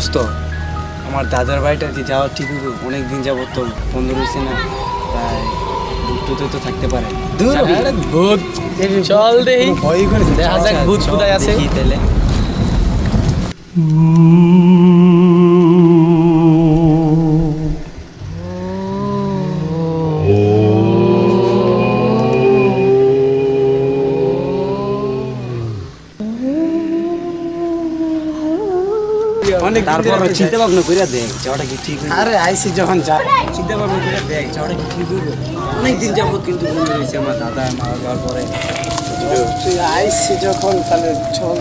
দোস্ত আমার দাদার বাড়িটা কি যাওয়া ঠিক হবে অনেক দিন যাব তো বন্ধ রয়েছে না তাই দুটোতে তো থাকতে পারে। দূর আরে ভূত। চল ভয় করে দেখা যাক ভূত কোথায় আছে। তাহলে। অনেক তারপর চিন্তা ভাবনা করে দেখ যাওয়াটা কি ঠিক? আরে আইসি যখন যা চিন্তা ভাবনা করে দেখ যাওয়াটা কি ঠিক হইবে? অনেক দিন যাবত কিন্তু মনে হয়েছে আমার দাদা মারা যাওয়ার পরে তুই আইসি যখন তাহলে চল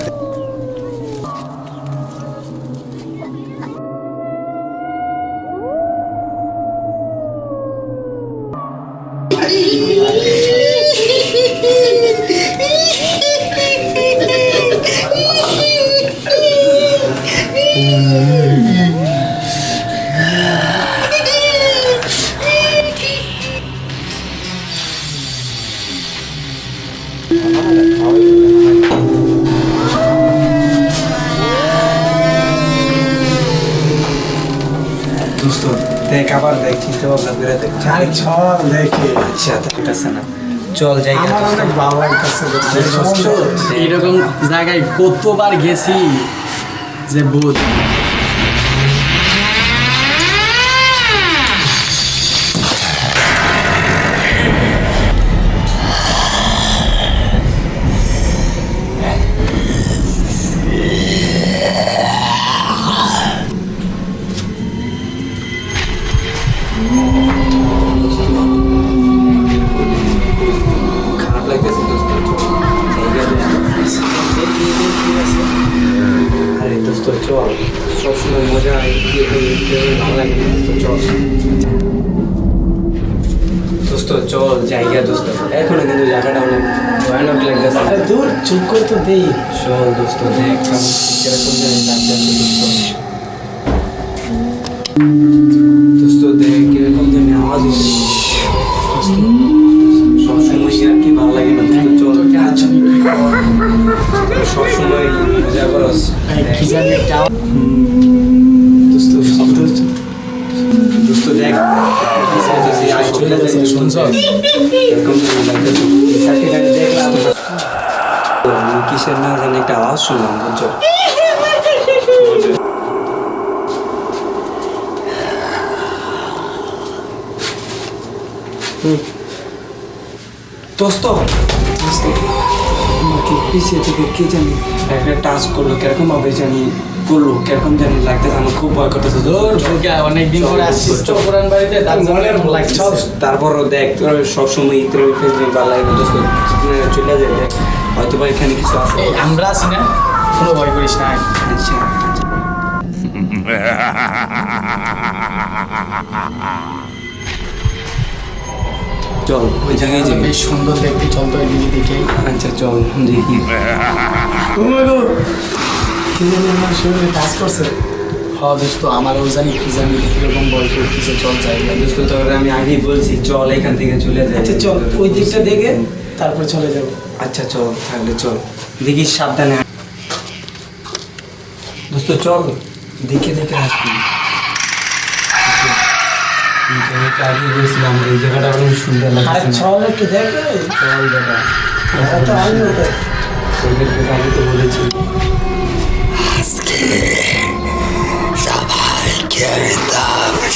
দেখ আবার দেখ চিন্তা ভাবনা করে দেখ আরে চল দেখি। আচ্ছা না। চল যাই আমার অনেক ভালো লাগতেছে এরকম জায়গায় কতবার গেছি যে ভূত সবসময় মজা ভালো লাগে চল। দোস্ত চল জায়গা দোস্ত। এখনও কিন্তু জায়গাটা অনেক ভয়ানক লাগতেছে। দূর চুপ করে তো দেই। চল দোস্ত দেখ কীরকম জানি লাগতেছে দোস্ত। দোস্ত দেখ কীরকম জানি আওয়াজ হচ্ছে। সবসময় মজা করস কি জানি দোস্ত শব্দ দেখ কিসের না জানি একটা আওয়াজ শুনলাম বুঝছ? দোস্ত দোস্ত। আমাকে পিছিয়ে থেকে কে জানি একটা টাচ করল কীরকম ভাবে জানি করল কীরকম জানি লাগতেছে আমার খুব ভয় করতেছে। অনেকদিন পরে আসছিস তো পুরান বাড়িতে? লাগছে চল তারপরও দেখ তোর সবসময় ইতরে ফেসবুক ভালো লাগে দোস্ত চলে যায় দেখ। হয়তো বা এখানে কিছু আছে। আমরা আছি না? কোনো ভয় করিস না। আচ্ছা। চল ওই জায়গায় যাবি। বেশ সুন্দর দেখতে চল তো এদিকে দেখে আচ্ছা চল দেখি। আমার শরীরে কাজ করছে? হ দোস্ত আমার ও জানি কি জানি কীরকম ভয় করতেছে চল জায়গা দোস্ত তোর আমি আগেই বলছি চল এখান থেকে চলে যাই। আচ্ছা চল ওই দিকটা দেখে তারপর চলে যাব। আচ্ছা চল তাহলে চল। দেখি সাবধানে। দোস্ত চল দেখে দেখে আসবি আগে জায়গাটা অনেক সুন্দর লাগছে চল একটু দেখে। এত আগে ওঠে তোদের কথা আগে তো বলেছি আমাকে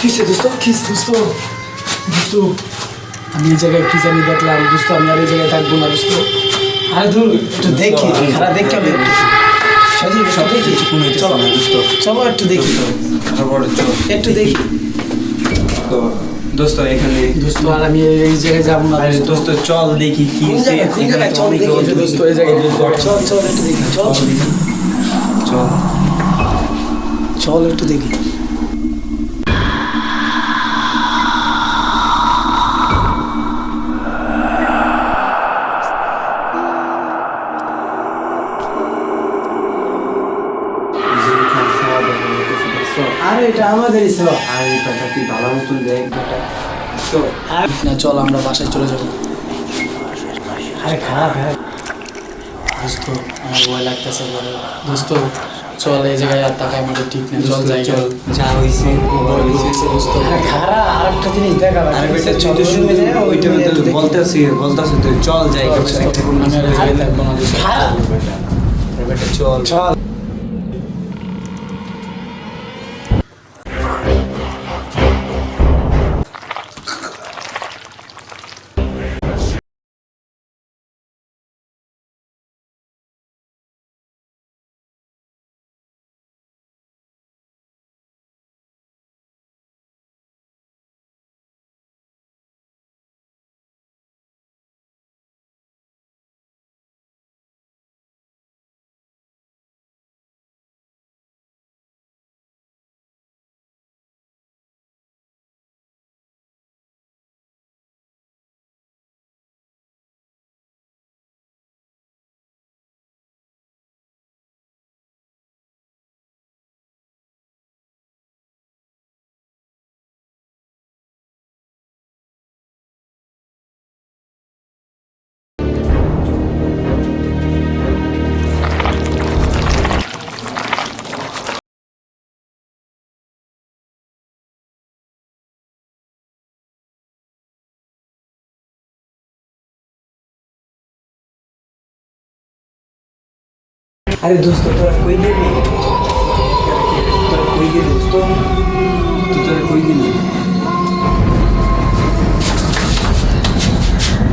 কিসে দোস্ত? কিস দোস্ত? দোস্ত আমি এই জায়গায় কি জানি দেখলাম। দোস্ত আমি আর এই জায়গায় থাকব না দোস্ত। আরে দূর একটু দেখি খারাপ দেখি আমি। সাজি সব দেখি। চলো চলো একটু দেখি। একটু দেখি। দোস্ত এখানে দোস্ত আর আমি এই জায়গায় যাব না দোস্ত। চল দেখি কি চল চল একটু দেখি চল। চল চল একটু দেখি। আরে এটা আমাদেরই সব আর এই বেটা তুই ভালো মতন দেখ বেটা তো না চল আমরা বাসায় চলে যাব। আরে খারাপ হ্যাঁ। দোস্ত আমার ভয় লাগতেছে বলে। দোস্ত চল এই জায়গায় আর টাকা আমাদের ঠিক না চল যাই চল। যা হইছে দোস্ত। খারাপ আর জিনিস দেখা আরে বেটা তুই তো শুধু ওইটা বলতেছি বলতেছি তুই চল যাই আমি আর এই থাকব না দোস্ত। খারাপ। আরে দোস্ত, তোরা কই গেলি? তোরা কই গেলি দোস্ত? তুই তোরা কই গেলি?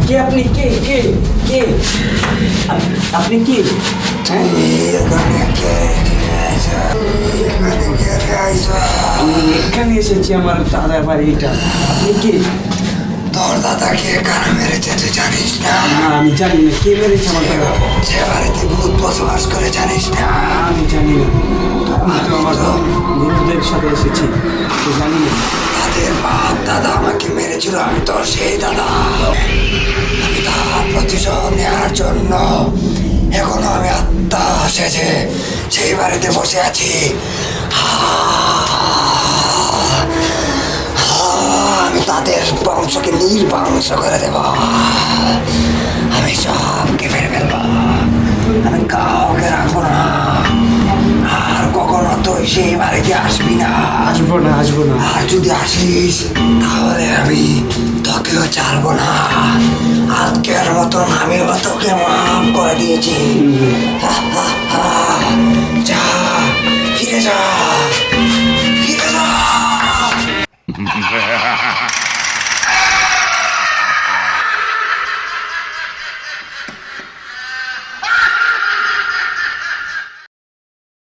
কে আপনি? কে? কে? কে? আপ- আপনি কি? হ্যাঁ? আমি এখানে এসেছি আমার দাদার বাড়ি এটা আপনি কি? তোর দাদাকে কারা মেরেছে তুই জানিস না? আমি জানি না। কে মেরেছে আমার দাদা? যে বাড়িতে ভূত বসবাস করে জানিস না? আমি জানি না। আমি তো আমার বন্ধুদের সাথে এসেছি তো জানি না। তাদের বাপ দাদা আমাকে মেরেছিল আমি তোর সেই দাদা। আমি তার প্রতিশোধ নেওয়ার জন্য এখনও আমি আত্মা সেজে সেই বাড়িতে বসে আছি। আমি তাদের বংশকে নির্বংশ করে দেব। আমি সবকে মেরে ফেলব। আমি কাউকে রাখব না। আর কখনো তুই সেই বাড়িতে আসবি না। আসব না আসব না। আর যদি আসিস তাহলে আমি তোকেও ছাড়বো না। আজকের মতন আমিও তোকে মাফ করে দিয়েছি। যা ফিরে যা। ha ha ha ha.